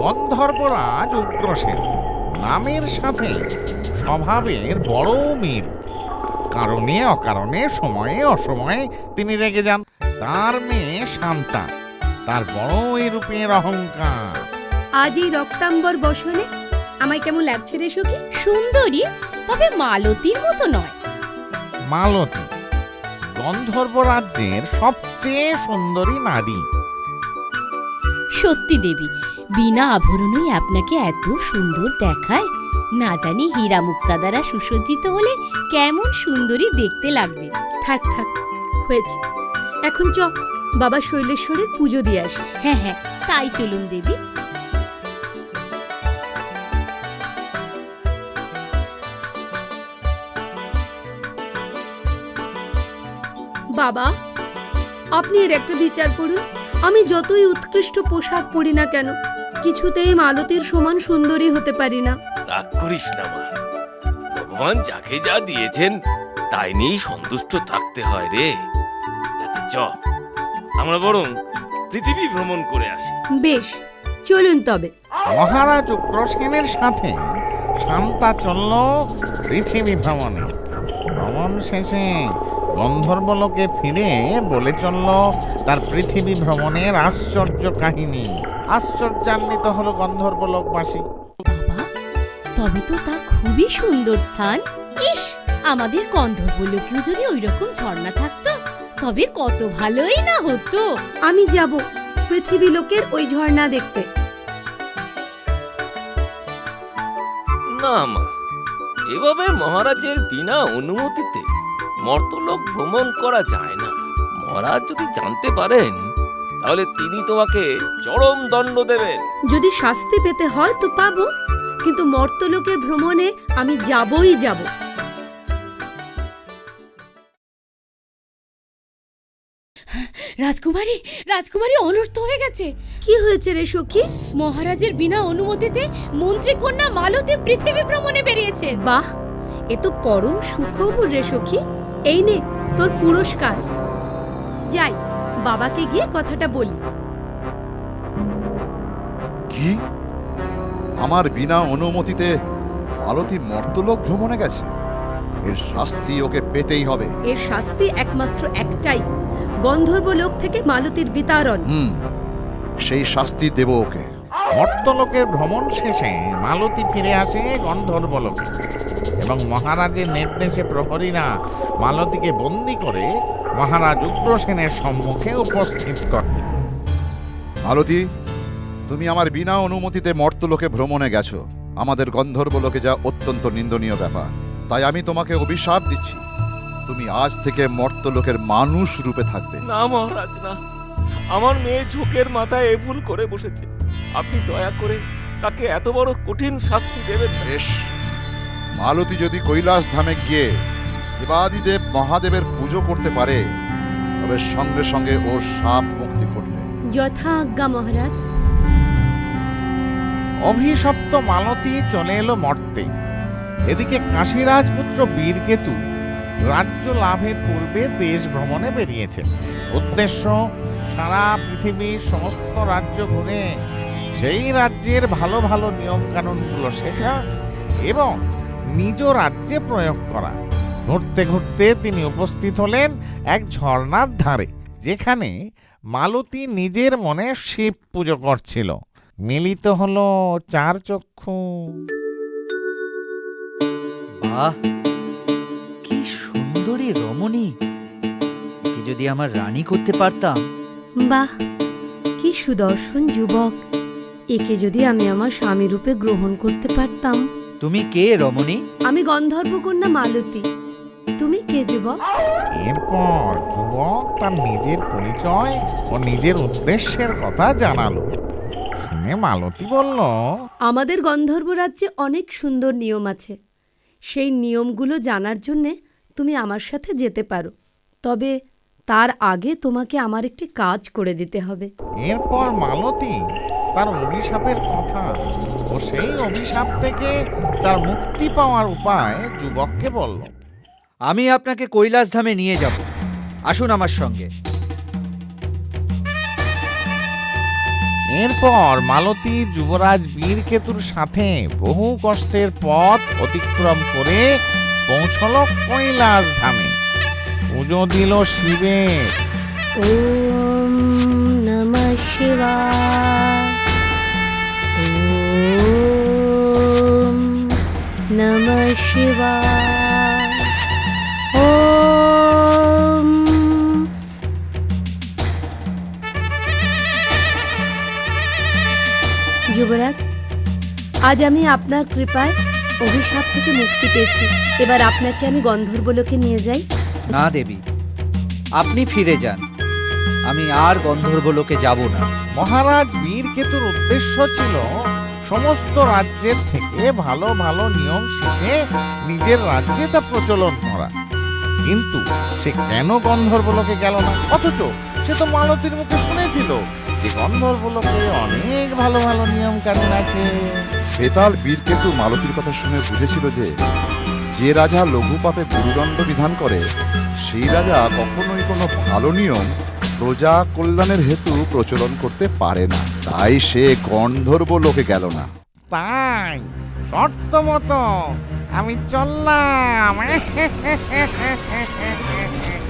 গন্ধর্বরাজ উগ্রসেন। নামের সাথে স্বভাবের বড় মিল। কারণে অকারণে সময়ে অসময়ে তিনি রেগে যান। তার মেয়ে শান্তা তার বড় এই রূপের অহংকার। আজ এই রক্তাম্বর বসনে আমায় কেমন লাগছে রে সখী? সুন্দরী তবে মালতীর মতো নয়। মালতী গন্ধর্ব রাজ্যের সবচেয়ে সুন্দরী নারী। সত্যি দেবী বিনা আভরণই আপনাকে এত সুন্দর দেখায়। না জানি হীরা মুক্তা দ্বারা সুসজ্জিত হলে কেমন সুন্দরী দেখতে লাগবে। থাক থাক হয়েছে। এখন চ বাবা শৈলেশ্বরের পুজো দিয়ে আসি। হ্যাঁ হ্যাঁ তাই চলুন দেবী। বাবা আপনি এর একটা বিচার করুন। আমি যতই উৎকৃষ্ট পোশাক পরি না কেন কিছুতেই মালতীর সমান সুন্দরী হতে পারি না। রাগ করিস না মা। ভগবান যাকে যা দিয়েছেন তাই নিয়েই সন্তুষ্ট থাকতে হয় রে। যাতে চ। আমরা বরং পৃথিবী ভ্রমণ করে আসি। বেশ চলুন তবে। মহারাজ উগ্রসেনের সাথে শান্তা চলল পৃথিবী ভ্রমণে। ভ্রমণ শেষে গন্ধর্বলোকে ফিরে বলে চলল তার পৃথিবী ভ্রমণের আশ্চর্য কাহিনী। আশ্চর্যান্বিত হলো গন্ধর্বলোকবাসী। বাবা তবে তো তা খুবই সুন্দর স্থান। ইস আমাদের গন্ধর্বলোকেও যদি ওইরকম ঝর্ণা থাকতো তবে কত ভালোই না হতো। আমি যাব পৃথিবী লোকের ওই ঝর্ণা দেখতে। না মা এভাবে মহারাজের বিনা অনুমতিতে মর্তলোক ভ্রমণ করা যায় না। মহারাজ যদি জানতে পারেন তাহলে তিনি তোমাকে চরম দণ্ড দেবেন। যদি শাস্তি পেতে হয় তো পাবো কিন্তু মর্তলোকের ভ্রমণে আমি যাবই যাব। রাজকুমারী রাজকুমারী অনর্থ হয়ে গেছে। কি হয়েছে রে সখী? মহারাজের বিনা অনুমতিতে মন্ত্রী কন্যা মালতী পৃথিবী ভ্রমণে বেরিয়েছে বাহ এ তো পরম সুখবর রে সখী। এই নে তোর পুরস্কার। যাই বাবাকে গিয়ে কথাটা বলি। কি? আমার বিনা অনুমতিতে মালতী মর্তলোক ভ্রমণে গেছে? এর শাস্তি ওকে পেতেই হবে। এর শাস্তি একমাত্র একটাই গন্ধর্ব লোক থেকে মালতীর বিতারণ হুম সেই শাস্তি দেব ওকে। মর্তলোকের ভ্রমণ শেষে মালতী ফিরে আসে গন্ধর্বলোকে। এবং মহারাজের নির্দেশে প্রহরীরা মালতীকে বন্দি করে মহারাজ উগ্রসেনের সম্মুখে উপস্থিত করে মালতী তুমি আমার বিনা অনুমতিতে মর্তলোকে ভ্রমণে গেছো। আমাদের গন্ধর্বলোকে যা অত্যন্ত নিন্দনীয় ব্যাপার তাই আমি তোমাকে অভিশাপ দিচ্ছি। তুমি আজ থেকে মর্তলোকের মানুষ রূপে থাকবে। না মহারাজ না। আমার মেয়ে ঝোঁকের মাথায় এ ভুল করে বসেছে। আপনি দয়া করে তাকে এত বড় কঠিন শাস্তি দেবেন বেশ। মালতী যদি কৈলাস ধামে গিয়ে দেবাদিদেব মহাদেবের পুজো করতে পারে তবে সঙ্গে সঙ্গে ওর সাপ মুক্তি ঘটবে। যথা আজ্ঞা মহারাজ। অভিশপ্ত মালতী চলে এলো মর্তে। এদিকে কাশীরাজপুত্র বীরকেতু রাজ্য লাভের পূর্বে দেশ ভ্রমণে বেরিয়েছে। উদ্দেশ্য সারা পৃথিবীর সমস্ত রাজ্য ঘুরে সেই রাজ্যের ভালো ভালো নিয়ম কানুনগুলো শেখা এবং নিজ রাজ্যে প্রয়োগ করা। ঘুরতে ঘুরতে তিনি উপস্থিত হলেন এক ঝর্ণার ধারে যেখানে মালতী নিজের মনে শিব পুজো করছিল। মিলিত হলো চার চক্ষু। বাহ! কি সুন্দরী রমণী। কি যদি আমার রানী করতে পারতাম। বাহ! কি সুদর্শন যুবক। একে যদি আমি আমার স্বামী রূপে গ্রহণ করতে পারতাম। তুমি কে রমণী? আমি গন্ধর্ব গন্ধর্বকন্যা মালতী। তুমি কে যুবক? এরপর যুবক তার নিজের পরিচয় ও নিজের উদ্দেশ্যের কথা জানালো। শুনে মালতী বলল আমাদের গন্ধর্ব রাজ্যে অনেক সুন্দর নিয়ম আছে। সেই নিয়মগুলো জানার জন্যে তুমি আমার সাথে যেতে পারো। তবে তার আগে তোমাকে আমার একটি কাজ করে দিতে হবে। এরপর মালতী তার অভিশাপের কথা। ও সেই অভিশাপ থেকে তার মুক্তি পাওয়ার উপায় যুবককে বলল আমি আপনাকে কৈলাস ধামে নিয়ে যাব। আসুন আমার সঙ্গে। এরপর মালতী যুবরাজ বীরকেতুর সাথে বহু কষ্টের পথ অতিক্রম করে পৌঁছল কৈলাস ধামে। পুজো দিল শিবের। ওম নমঃ শিবায়। নমঃ শিবায় ওম যুবরাজ আজ আমি আপনার কৃপায় অভিশাপ থেকে মুক্তি পেয়েছি। এবার আপনাকে আমি গন্ধর্বলোকে নিয়ে যাই। না দেবী আপনি ফিরে যান। আমি আর গন্ধর্বলোকে যাব না। মহারাজ বীরকেতুর উদ্দেশ্য ছিল সমস্ত রাজ্যের থেকে ভালো ভালো নিয়ম শিখে নিজের রাজ্যে তা প্রচলন করা। কিন্তু সে কেন গন্ধর্বলোকে গেল না? অথচ সে তো মালতীর মুখে শুনেছিল যে গন্ধর্বলোকে অনেক ভালো ভালো নিয়ম কানুন আছে। বেতাল বীরকেতু মালতীর কথা শুনে বুঝেছিল যে যে রাজা লঘু পাপে গুরুদণ্ড বিধান করে, সেই রাজা কখনোই কোনো ভালো নিয়ম প্রজা কল্যাণের হেতু প্রচলন করতে পারে না। তাই সে গন্ধর্ব লোকে গেল না। তাই? শর্ত মতো। আমি চললাম।